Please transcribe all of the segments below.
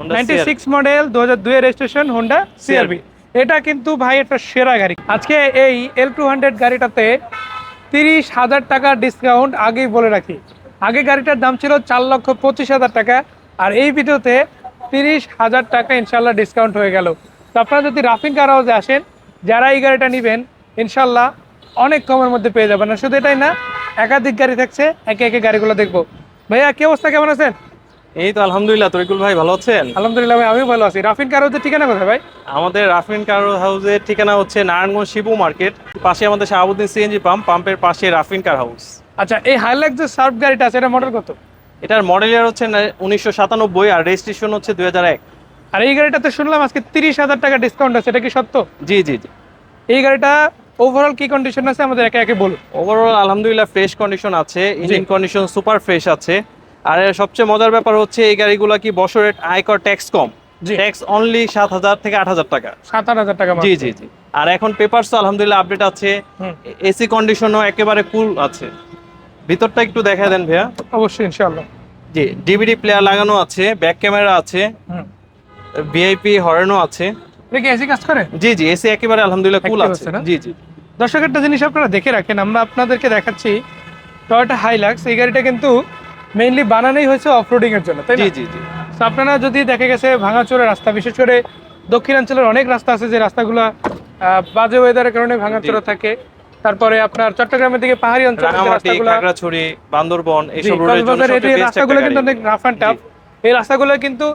Honda ninety CR-V six model দু হাজার দুই রেজিস্ট্রেশন হোন্ডা সিআরবি এটা কিন্তু ভাই একটা সেরা গাড়ি। আজকে এই এল টু হান্ড্রেড গাড়িটাতে তিরিশ হাজার টাকা ডিসকাউন্ট আগেই বলে রাখি। আগে গাড়িটার দাম ছিল চার লক্ষ পঁচিশ হাজার টাকা আর এই ভিডিওতে তিরিশ হাজার টাকা ইনশাল্লাহ ডিসকাউন্ট হয়ে গেল। তো আপনারা যদি রাফিং কার হাউসে আসেন যারা এই গাড়িটা নেবেন ইনশাল্লাহ অনেক কমের মধ্যে পেয়ে যাবেন। শুধু এটাই না একাধিক গাড়ি থাকছে একে একে গাড়িগুলো দেখব। ভাইয়া কি অবস্থা? কেমন আছেন? এই তো আলহামদুলিল্লাহ তরিকুল ভাই ভালো আছেন? আলহামদুলিল্লাহ ভাই আমিও ভালো আছি। রাফিন কার হাউসের ঠিকানা কোথায় ভাই? আমাদের রাফিন কার হাউসের ঠিকানা হচ্ছে নারায়ণগঞ্জ শিবু মার্কেট। পাশে আমাদের শাহাবুদ্দিন সিএনজি পাম্প পাম্পের পাশে রাফিন কার হাউস। আচ্ছা এই হাইলাইট যে সার্ফ গাড়িটা আছে এটা মডেল কত? এটার মডেল ইয়ার হচ্ছে উনিশশো সাতানব্বই আর রেজিস্ট্রেশন হচ্ছে দুই হাজার এক। আর এই গাড়িটাতে শুনলাম আজকে তিরিশ হাজার টাকা ডিসকাউন্ট আছে এটা কি সত্য? জি জি জি। এই গাড়িটা ওভারঅল কি কন্ডিশন আছে আমাদের একে একে বলুন। ওভারঅল আলহামদুলিল্লাহ ফ্রেশ কন্ডিশন আছে ইঞ্জিন কন্ডিশন সুপার ফ্রেশ আছে। আর সবচেয়ে মজার ব্যাপার হচ্ছে এই গাড়িগুলো কি বছরের আয়কর ট্যাক্স কম। ট্যাক্স অনলি সাত হাজার থেকে আট হাজার টাকা। সাত আট হাজার টাকা জি জি জি। আর এখন পেপারস তো আলহামদুলিল্লাহ আপডেট আছে। এসি কন্ডিশনও একেবারে কুল আছে। ভিতরটা একটু দেখা দেন ভাইয়া। অবশ্যই ইনশাআল্লাহ। জি ডিভিডি প্লেয়ার লাগানো আছে ব্যাক ক্যামেরা আছে ভিআইপি হরেনও আছে। এটা এসি কাজ করে? জি জি এসি একেবারে আলহামদুলিল্লাহ কুল আছে? জি জি। দর্শক একটা জিনিস আপনারা দেখে রাখেন আমরা আপনাদেরকে দেখাচ্ছি টয়োটা হাইলাক্স এই গাড়িটা কিন্তু মেইনলি বানানোই হয়েছে অফরোডিং এর জন্য তাই জি জি জি। আপনারা যদি দেখা গেছে ভাঙাচোরা রাস্তা বিশেষ করে দক্ষিণাঞ্চলের অনেক রাস্তা আছে যে রাস্তাগুলো বাজে ওয়েদারের কারণে ভাঙাচোরা থাকে। তারপরে আপনার চট্টগ্রামের দিকে পাহাড়ি অঞ্চল রাঙামাটি বান্দরবন এইসব রাস্তাগুলো কিন্তু অনেক রাফ অ্যান্ড টাফ এই রাস্তাগুলো কিন্তু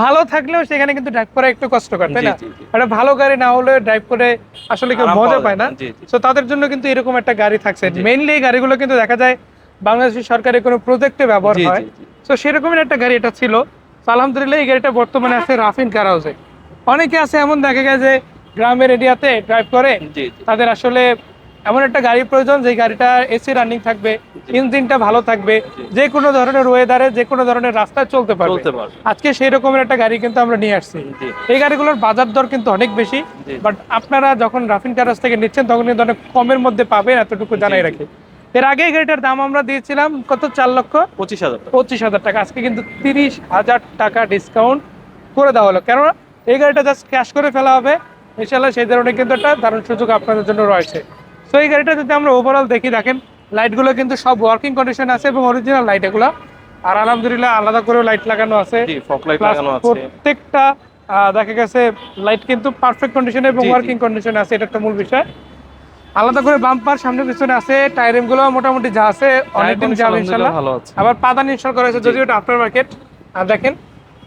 ভালো থাকলেও সেখানে কিন্তু ড্রাইভ করা একটু কষ্টকর তাই না। একটা ভালো গাড়ি না হলে ড্রাইভ করে আসলে কেউ মজা পায় না। তো তাদের জন্য কিন্তু এরকম একটা গাড়ি থাকছে। মেইনলি এই গাড়িগুলো কিন্তু দেখা যায় বাংলাদেশের সরকারের কোনো প্রজেক্টে ব্যবহার হয়। তো সেরকমের একটা গাড়ি এটা ছিল। আলহামদুলিল্লাহ এই গাড়িটা বর্তমানে আছে রাফিন কার হাউসে অনেকে আছে এমন দেখা যায় যে গ্রামের এরিয়াতে ড্রাইভ করে। তাদের আসলে এমন একটা গাড়ি প্রয়োজন যে গাড়িটা এসি রানিং থাকবে ইঞ্জিনটা ভালো থাকবে যে কোনো ধরনের ওয়েদারে যে কোনো ধরনের রাস্তায় চলতে পারবে। আজকে সেই রকমের একটা গাড়ি কিন্তু আমরা নিয়ে আসছি। এই গাড়িগুলোর বাজার দর কিন্তু অনেক বেশি। বাট আপনারা যখন রাফিন কারাস থেকে নিচ্ছেন তখন কিন্তু অনেক কমের মধ্যে পাবেন এতটুকু জানাই রাখি। এর আগে গাড়িটার দাম আমরা দিয়েছিলাম কত? চার লক্ষ? পঁচিশ হাজার পঁচিশ হাজার টাকা। আজকে কিন্তু তিরিশ হাজার টাকা ডিসকাউন্ট করে দেওয়া হলো। কেননা এই গাড়িটা জাস্ট ক্যাশ করে ফেলা হবে। ইনশাল্লাহ সেই ধরনের কিন্তু একটা দারুণ সুযোগ আপনাদের জন্য রয়েছে। তো এই গাড়িটা যদি আমরা ওভারঅল দেখি দেখেন লাইটগুলো কিন্তু সব ওয়ার্কিং কন্ডিশন আছে এবং অরিজিনাল লাইট এগুলো। আর আলহামদুলিল্লাহ আলাদা করেও লাইট লাগানো আছে। প্রত্যেকটা দেখা গেছে লাইট কিন্তু পারফেক্ট কন্ডিশনে এবং। ওয়ার্কিং কন্ডিশনে আছে। এটা একটা মূল বিষয়। আলাদা করে বাম্পার সামনে পিছনে আছে টায়ারিংগুলো মোটামুটি যা আছে অনেক দিন যাবে ইনশাল্লাহ। ভালো আছে। আবার পাদান ইনস্টল করা হয়েছে যদিও এটা আফটার মার্কেট আর দেখেন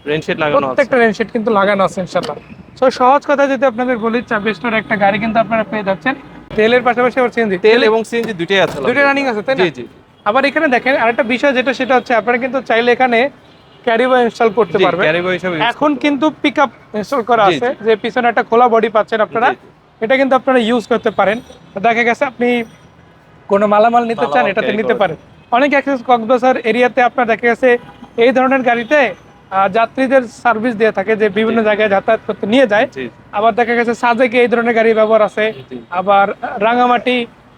রেন শেড লাগানো আছে। প্রত্যেকটা রেনশেড কিন্তু লাগানো আছে ইনশাল্লাহ। সো সহজ কথা যদি আপনাদের বলি চাবিস্টোর একটা গাড়ি কিন্তু আপনারা পেয়ে যাচ্ছেন। তেলের পাশাপাশি আবার সিএনজি তেল এবং সিএনজি দুইটাই আছে দুইটা রানিং আছে তাই না? জি জি আবার এখানে দেখেন আরেকটা বিষয় যেটা সেটা হচ্ছে আপনারা কিন্তু চাইলে এখানে ক্যারিবা ইনস্টল করতে পারবেন। এখন কিন্তু পিক আপ ইনস্টল করা আছে যে পিছনে একটা খোলা বডি পাচ্ছেন আপনারা। এটা কিন্তু আপনারা ইউজ করতে পারেন। দেখা গেছে আপনি কোনো মালামাল নিতে চান এটাতে নিতে পারেন। অনেক অ্যাক্সেস কক্সবাজার এরিয়াতে আপনার দেখা গেছে এই ধরনের গাড়িতে যাত্রীদের সার্ভিস দিয়ে থাকে যে বিভিন্ন জায়গায় যাতায়াত করতে নিয়ে যায়। আবার দেখা গেছে সাজেকে এই ধরনের গাড়ি ব্যবহার আছে। আবার রাঙামাটি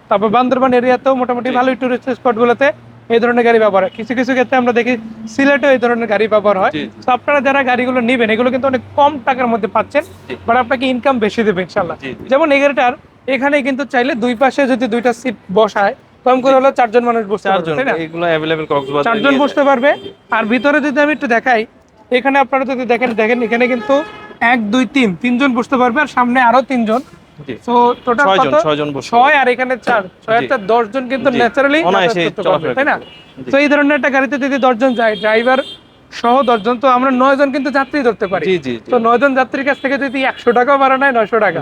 তারপর বান্দরবান এরিয়াতেও মোটামুটি। ভালোই টুরিস্ট স্পটগুলোতে এই ধরনের গাড়ি ব্যবহার হয়। কিছু কিছু ক্ষেত্রে আমরা দেখি সিলেটেও এই ধরনের গাড়ি ব্যবহার হয়। তো আপনারা যারা গাড়িগুলো নেবেন এগুলো কিন্তু অনেক কম টাকার মধ্যে পাচ্ছেন। বাট আপনাকে ইনকাম বেশি দেবে ইনশাল্লাহ। যেমন এই গাড়িটার এখানে কিন্তু চাইলে দুই পাশে যদি দুইটা সিট বসায় কম করে হলো চারজন মানুষ বসতে পারবে তাই না? এগুলো অ্যাভেলেবল কক্সবাজার চারজন বসতে পারবে। আর ভিতরে যদি আমি একটু দেখাই এখানে আপনারা যদি দেখেন দেখেন এখানে কিন্তু এক দুই তিন তিনজন বসতে পারবে আর সামনে আরও তিনজন। জি। টোটাল কত? ছয়জন বসতে ছয় আর এখানে চার। ছয় আর জি। চার দশ জন কিন্তু ন্যাচারালি তাই না? করতে পারবে। জি। তো এই ধরনের একটা গাড়িতে যদি দশজন যায় ড্রাইভার সহ দশজন তো আমরা নয় জন কিন্তু যাত্রী ধরতে পারি। জি জি জি। তো নয় জন যাত্রীর কাছ থেকে যদি একশো টাকা ভাড়া নেয় নয়শো টাকা।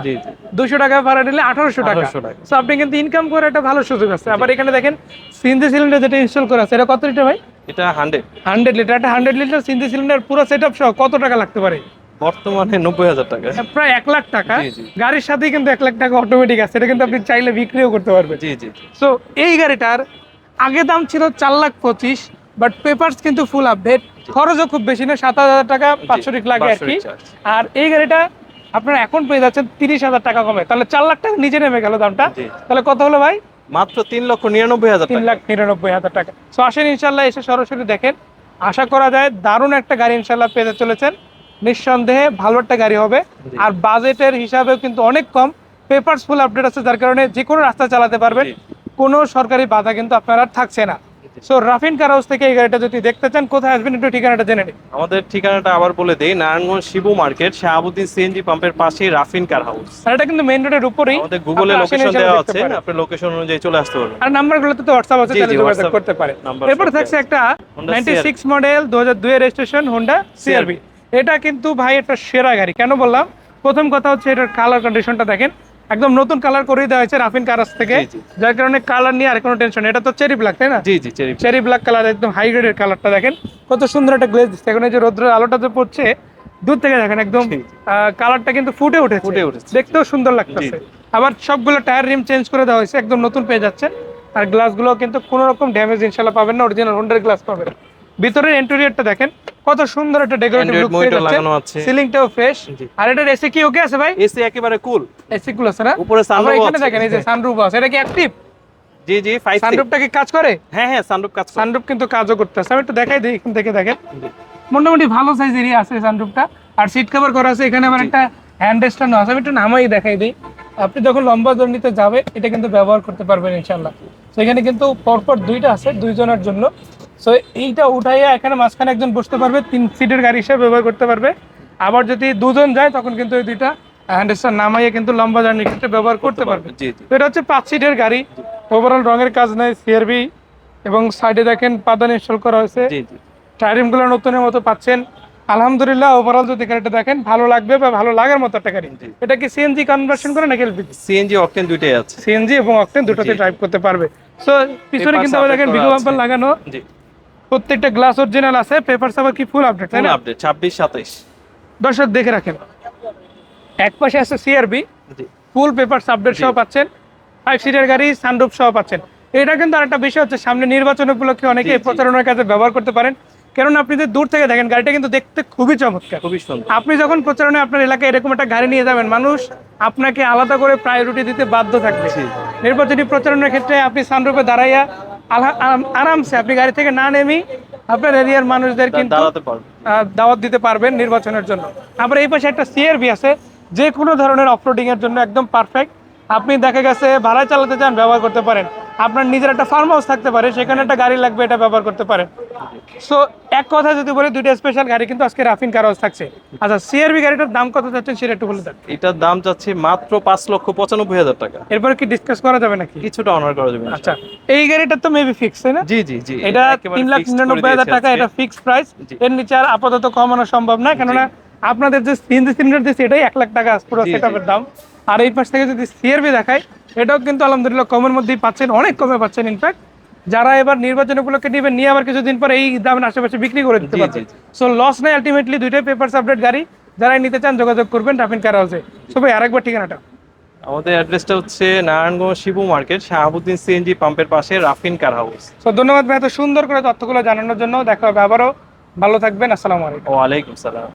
দুশো টাকা ভাড়া নিলে আঠারোশো টাকা। তো আপনি কিন্তু ইনকাম করে একটা ভালো সুযোগ আছে। আবার এখানে দেখেন সিএনজি সিলিন্ডার যেটা ইনস্টল করা আছে এটা কত লিটার ভাই? এটা হান্ড্রেড হান্ড্রেড লিটার একটা হান্ড্রেড লিটার সিএনজি সিলিন্ডার পুরো সেট আপ সহ কত টাকা লাগতে পারে? বর্তমানে নব্বই হাজার টাকা। প্রায় এক লাখ টাকা। গাড়ির সাথেই কিন্তু এক লাখ টাকা অটোমেটিক আছে। এটা কিন্তু আপনি চাইলে বিক্রিও করতে পারবেন। জি জি জি। সো এই গাড়িটার আগে দাম ছিল চার লাখ পঁচিশ বাট পেপারস কিন্তু ফুল আপডেট খরচও খুব বেশি না সাত হাজার টাকা পাঁচশো টিক লাগে আর কি। আর এই গাড়িটা আপনারা এখন পেয়ে যাচ্ছেন তিরিশ হাজার টাকা কমে। তাহলে চার লাখ টাকা নিচে নেমে গেল দামটা। তাহলে কত হলো ভাই? মাত্র তিন লক্ষ নিরানব্বই হাজার তিন লাখ নিরানব্বই হাজার টাকা। সো আসেন ইনশাল্লাহ এসে সরাসরি দেখেন। আশা করা যায় দারুণ একটা গাড়ি ইনশাল্লাহ পেতে চলেছেন। নিঃসন্দেহে ভালো একটা গাড়ি হবে। আর বাজেটের হিসাবেও কিন্তু অনেক কম। পেপারস ফুল আপডেট আছে যার কারণে যে কোনো রাস্তা চালাতে পারবেন। কোনো সরকারি বাধা কিন্তু আপনার আর থাকছে না। সো রাফিন কার হাউস থেকে এই গাড়িটা যদি দেখতে চান কোথায় আসবেন একটু ঠিকানাটা জেনে নিন। আমাদের ঠিকানাটা আবার বলে দেই নারায়ণগঞ্জ শিবু মার্কেট শাহাবুদ্দিন সিএনজি পাম্পের পাশেই রাফিন কার হাউস আর এটা কিন্তু মেইন রোডের উপরেই। আমাদের গুগলে লোকেশন দেওয়া আছে আপনি লোকেশন অনুযায়ী চলে আসতে পারবেন। আর নাম্বারগুলোতে তো হোয়াটসঅ্যাপ আছে তাহলে যোগাযোগ করতে পারে এরপরে থাকছে একটা Honda নাইনটি সিক্স মডেল দু হাজার দুই রেজিস্ট্রেশন হোন্ডা সিআরবি এটা কিন্তু ভাই একটা সেরা গাড়ি। কেন বললাম? প্রথম কথা হচ্ছে এটার কালার কন্ডিশনটা দেখেন। একদম নতুন কালার করে দেওয়া হয়েছে রাফিন কারাস থেকে। যার কারণে কালার নিয়ে আর কোনো টেনশন এটা তো চেরি ব্ল্যাক তাই না? জি জি চেরি চেরি ব্ল্যাক কালার একদম হাই গ্রেডের কালারটা দেখেন। কত সুন্দর একটা গ্লেজ দিচ্ছে। এখন এই যে রোদ্রের আলোটা যে পড়ছে দূর থেকে দেখেন একদম। কালারটা কিন্তু ফুটে উঠেছে। ফুটে উঠেছে। দেখতেও সুন্দর লাগতেছে। আবার সবগুলো টায়ার রিম চেঞ্জ করে দেওয়া হয়েছে। একদম নতুন পেয়ে যাচ্ছে আর গ্লাসগুলো কিন্তু কোনো রকম ড্যামেজ ইনশাল্লাহ পাবেন না। অরিজিনাল হোন্ডার গ্লাস পাবেন। ভিতরের ইন্টেরিয়রটা দেখেন। কত সুন্দর একটা ডেকোরেটিভ লুক পেয়ে লাগানো আছে। সিলিংটাও ফ্রেশ আর এটার এসি কি ওকে আছে ভাই? এসি একেবারে কুল এসি গুলো আছে না? উপরে সানরুফ এখানে আছে। দেখেন এই যে সানরুফ আছে। এটা কি অ্যাক্টিভ জি জি ফাইভ সানরুফটা কি কাজ করে? হ্যাঁ হ্যাঁ সানরুফ কাজ করে। সানরুফ কিন্তু কাজও করতেছে। আমি একটু দেখাই দিই এখান থেকে দেখেন। মোটামুটি ভালো সাইজেরই আছে সানরুফটা আর সিট কভার করা আছে এখানে আবার একটা হ্যান্ড স্ট্যান্ড আছে। আমি একটু নামাই দেখাই দিই। আপনি যখন লম্বা জর্নিতে যাবে এটা কিন্তু ব্যবহার করতে পারবেন ইনশাল্লাহ তো এখানে কিন্তু পরপর দুইটা আছে দুইজনের জন্য। সো এইটা উঠাইয়া এখানে মাঝখানে একজন বসতে পারবে তিন সিটের গাড়ি হিসেবে ব্যবহার করতে পারবে। আবার যদি দুজন যায় তখন কিন্তু এই দুইটা হ্যান্ড স্ট্যান্ড নামাইয়ে কিন্তু লম্বা জার্নির ক্ষেত্রে ব্যবহার করতে পারবে। তো এটা হচ্ছে পাঁচ সিটের গাড়ি। ওভারঅল রঙের কাজ নাই সিআরবি এবং সাইডে দেখেন পাদান ইনস্টল করা হয়েছে। জি নতুনের মতো পাচ্ছেন। আলহামদুলিল্লাহ ওভারঅল যদি গাড়িটা দেখেন ভালো লাগবে বা ভালো লাগার মতো একটা গাড়ি। এটা কি সিএনজি কনভার্সন করে নাকি এলপিজি সিএনজি অকটেন দুইটাই আছে। সিএনজি এবং অকটেন দুটোতে। ড্রাইভ করতে পারবে। সো পিছনে কিন্তু দেখেন ভিডিও বাম্পার লাগানো। প্রত্যেকটা গ্লাস অরিজিনাল আছে পেপারস আবার কি ফুল আপডেট তাই না? আপডেট ছাব্বিশ সাতাইশ। দর্শক দেখে রাখেন। এক পাশে আছে সিআরবি ফুল পেপার আপডেট সহ পাচ্ছেন। ফাইভ সিটের গাড়ি সানরুফ সহ পাচ্ছেন। এটা কিন্তু আরেকটা বিষয় হচ্ছে সামনে নির্বাচন উপলক্ষে অনেকে প্রচারণার কাজে ব্যবহার করতে পারেন। কেননা আপনি যদি দূর থেকে দেখেন গাড়িটা কিন্তু দেখতে খুবই চমৎকার। খুবই সুন্দর। আপনি যখন প্রচারণে আপনার এলাকায় এরকম একটা গাড়ি নিয়ে যাবেন মানুষ আপনাকে আলাদা করে প্রায়োরিটি দিতে বাধ্য থাকবে। নির্বাচনী প্রচারণার ক্ষেত্রে আপনি সানরূপে দাঁড়াইয়া আরামসে আপনি গাড়ি থেকে না নেমি আপনার এরিয়ার মানুষদের কিন্তু দাওয়াত দিতে পারবেন নির্বাচনের জন্য। আবার এই পাশে একটা সিআরবি আছে যে কোনো ধরনের অফরোডিং এর জন্য একদম পারফেক্ট আপনি দেখা গেছে ভাড়া চালাতে চান ব্যবহার করতে পারেন। আপনার নিজের একটা ফার্ম হাউস থাকতে পারে সেখানে একটা গাড়ি লাগবে এটা ব্যবহার করতে পারেন সো এক কথা যদি বলি দুইটা স্পেশাল গাড়ি কিন্তু আজকে রাফিন কার হাউস থাকছে। আচ্ছা সিআরবি গাড়িটার দাম কত যাচ্ছেন সেটা একটু বলে দেন। এটার দাম চাচ্ছি মাত্র পাঁচ লক্ষ পঁচানব্বই হাজার টাকা। এরপরে কি ডিসকাস করা যাবে নাকি? কিছুটা অনার করা যাবে আচ্ছা এই গাড়িটা তো মেবি ফিক্স তাই না? জি জি জি এটা তিন লাখ নিরানব্বই হাজার টাকা এটা ফিক্সড প্রাইস এর নিচে আর আপাতত কমানো সম্ভব না কেননা আপনাদের যে সিএনজি সিলিন্ডার দিচ্ছে এটাই এক লাখ টাকা পুরো। সেটআপের দাম। আর এই পাশ থেকে যদি সিআরবি দেখায় এটাও কিন্তু আলহামদুলিল্লাহ কমের মধ্যেই পাচ্ছেন অনেক কমে পাচ্ছেন ইনফ্যাক্ট যারা এবার নির্বাচন উপলক্ষে নেবেন নিয়ে আবার কিছুদিন পর এই দামের আশেপাশে বিক্রি করে দিতে জি। সো লস নাই আলটিমেটলি দুইটাই পেপার আপডেট গাড়ি। যারা নিতে চান যোগাযোগ করবেন রাফিন কার হাউসে সো ভাই আরেকবার ঠিকানাটা। আমাদের অ্যাড্রেসটা হচ্ছে নারায়ণগঞ্জ শিবু মার্কেট শাহাবুদ্দিন সিএনজি পাম্পের পাশে রাফিন কার হাউস সো ধন্যবাদ ভাই এত সুন্দর করে তথ্যগুলো জানানোর জন্য। দেখা হবে আবারও। ভালো থাকবেন আসসালামু আলাইকুম। ওয়ালাইকুম সালাম।